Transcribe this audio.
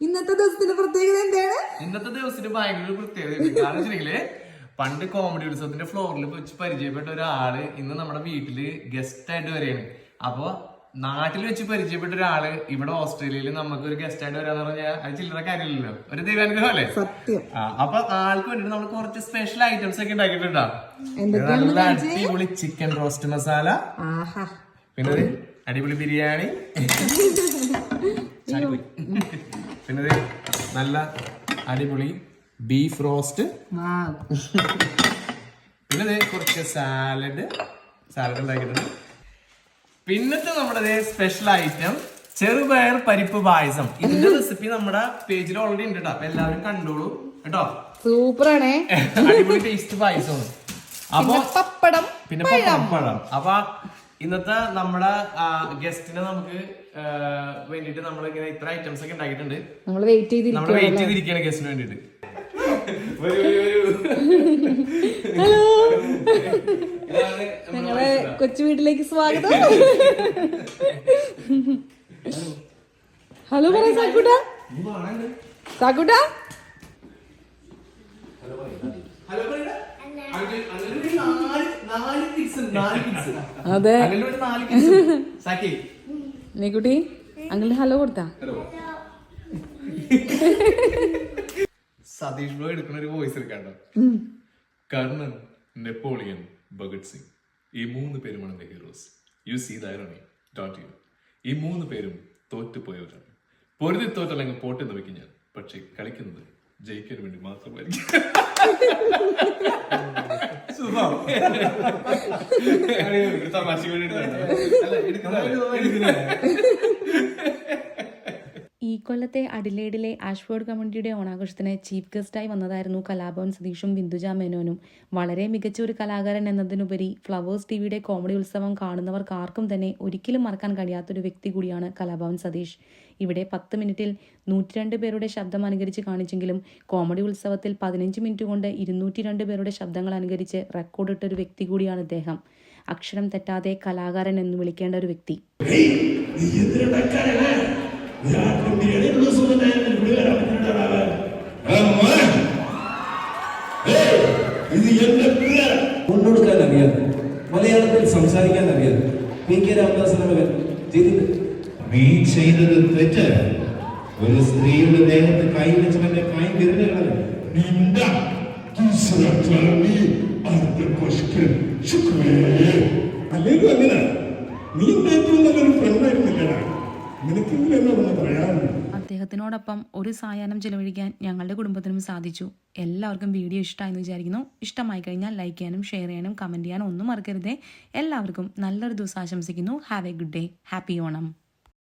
ഇന്നത്തെ ദിവസത്തിന്റെ പ്രത്യേകത എന്താണ്? ഇന്നത്തെ ദിവസത്തിന്റെ ഭയങ്കര പ്രത്യേകത. കാരണം വെച്ചിട്ടുണ്ടെങ്കിൽ പണ്ട് കോമഡി ഉത്സവത്തിന്റെ ഫ്ലോറിൽ വെച്ച് പരിചയപ്പെട്ട ഒരാൾ ഇന്ന് നമ്മുടെ വീട്ടിൽ ഗസ്റ്റ് ആയിട്ട് വരികയാണ്. അപ്പൊ നാട്ടിൽ വെച്ച് പരിചയപ്പെട്ട ഒരാൾ ഇവിടെ ഓസ്ട്രേലിയയിൽ നമുക്ക് ഒരു ഗസ്റ്റ് ആയിട്ട് വരാന്ന് പറഞ്ഞാൽ അത് ചില്ലറ കാര്യമില്ലല്ലോ. ഒരു ദൈവാനുഗ്രഹം അല്ലേ? സത്യം. അപ്പൊ ആൾക്ക് വേണ്ടിട്ട് നമ്മൾ കുറച്ച് സ്പെഷ്യൽ ഐറ്റംസ് ഒക്കെ ഉണ്ടാക്കിയിട്ടുണ്ടോ? നല്ല അടിപൊളി ചിക്കൻ റോസ്റ്റ് മസാല പിന്നെ അടിപൊളി ബിരിയാണി. പിന്നെ നല്ല അടിപൊളി ബീഫ് റോസ്റ്റ് പിന്നെ കുറച്ച് സാലഡ് സാലഡ് ഉണ്ടാക്കിയിട്ടുണ്ട്. പിന്നത്തെ നമ്മുടെ സ്പെഷ്യൽ ഐറ്റം ചെറുപയർ പരിപ്പ് പായസം. ഇതിന്റെ റെസിപ്പി നമ്മുടെ പേജിൽ ഓൾറെഡി ഉണ്ട് കേട്ടോ അപ്പൊ എല്ലാവരും കണ്ടോളൂ. കേട്ടോ? സൂപ്പറാണേ. അടിപൊളി ടേസ്റ്റ് പായസമാണ്. അപ്പൊ പപ്പടം പിന്നെ പപ്പടം അപ്പൊ ഇന്നത്തെ നമ്മുടെ ഗസ്റ്റിനെ നമുക്ക് വേണ്ടിട്ട് നമ്മൾ ഇങ്ങനെ ഇത്ര ഐറ്റംസ് ഒക്കെ ഉണ്ടാക്കിയിട്ടുണ്ട്. നമ്മൾ വെയിറ്റ് നമ്മൾ വെയിറ്റ് ചെയ്തിരിക്കുകയാണ് ഗസ്റ്റിന് വരൂ. ഹലോ ഞങ്ങളെ കൊച്ചു വീട്ടിലേക്ക് സ്വാഗതം. ഹലോ പറയാ സാക്കൂട്ട. സാക്കൂട്ട. അതെ. നീക്കുട്ടി അങ്കിൾ ഹലോ കൊടുത്താ? സതീഷ് ബ്രോ എടുക്കുന്ന ഒരു വോയിസ് എടുക്കാണ്ടോ കർണൻ നെപ്പോളിയൻ ഭഗത് സിംഗ്. ഈ മൂന്ന് പേരുമാണ് എന്റെ heroes you see the irony dot you ഈ മൂന്ന് പേരും തോറ്റുപോയവരാണ്. പൊരുതി തോറ്റല്ലെങ്കിൽ പോട്ടെന്ന് വെക്കും ഞാൻ. പക്ഷെ കളിക്കുന്നത് ജയിക്കാൻ വേണ്ടി മാത്രമായിരിക്കും. തമാശ വേണ്ടി എടുത്തതാണ്. അല്ല, എടുക്കുന്നതല്ലേ? ഈ കൊല്ലത്തെ അഡിലേഡിലെ ആഷ്ഫോർഡ് കമ്മ്യൂണിറ്റിയുടെ ഓണാഘോഷത്തിന് ചീഫ് ഗസ്റ്റായി വന്നതായിരുന്നു കലാഭവൻ സതീഷും ബിന്ദുജ മേനോനും വളരെ മികച്ച ഒരു കലാകാരൻ എന്നതിനുപരി ഫ്ലവേഴ്സ് ടിവിയുടെ കോമഡി ഉത്സവം കാണുന്നവർക്ക് ആർക്കും തന്നെ ഒരിക്കലും മറക്കാൻ കഴിയാത്തൊരു വ്യക്തി കൂടിയാണ് കലാഭവൻ സതീഷ് ഇവിടെ പത്ത് മിനിറ്റിൽ നൂറ്റിരണ്ട് പേരുടെ ശബ്ദം അനുകരിച്ച് കാണിച്ചെങ്കിലും കോമഡി ഉത്സവത്തിൽ പതിനഞ്ച് മിനിറ്റ് കൊണ്ട് ഇരുന്നൂറ്റി രണ്ട് പേരുടെ ശബ്ദങ്ങൾ അനുകരിച്ച് റെക്കോർഡിട്ട ഒരു വ്യക്തി കൂടിയാണ് അദ്ദേഹം അക്ഷരം തെറ്റാതെ കലാകാരൻ എന്ന് വിളിക്കേണ്ട ഒരു വ്യക്തി കൊണ്ടുകൊടുക്കാൻ അറിയാതെ മലയാളത്തിൽ സംസാരിക്കാൻ അറിയാതെ പി കെ രാമദാസന്റെ മകൻ ചെയ്തത് നീ ചെയ്തത് തെറ്റ്. ഒരു സ്ത്രീയുടെ ദേഹത്ത് കൈ വെച്ചവന്റെ കൈ വിരലുകളെ. നിന്റെ അല്ലെങ്കിൽ അങ്ങനെ. നീ ഏറ്റവും നല്ലൊരു ഫ്രണ്ടായിരുന്നില്ലടാ അദ്ദേഹത്തിനോടൊപ്പം ഒരു സായാഹ്നം ചെലവഴിക്കാൻ ഞങ്ങളുടെ കുടുംബത്തിനും സാധിച്ചു. എല്ലാവർക്കും വീഡിയോ ഇഷ്ടമായെന്ന് വിചാരിക്കുന്നു. ഇഷ്ടമായി കഴിഞ്ഞാൽ ലൈക്ക് ചെയ്യാനും ഷെയർ ചെയ്യാനും കമന്റ് ചെയ്യാനും ഒന്നും മറക്കരുതേ. എല്ലാവർക്കും നല്ലൊരു ദിവസം ആശംസിക്കുന്നു. Have a good day happy Onam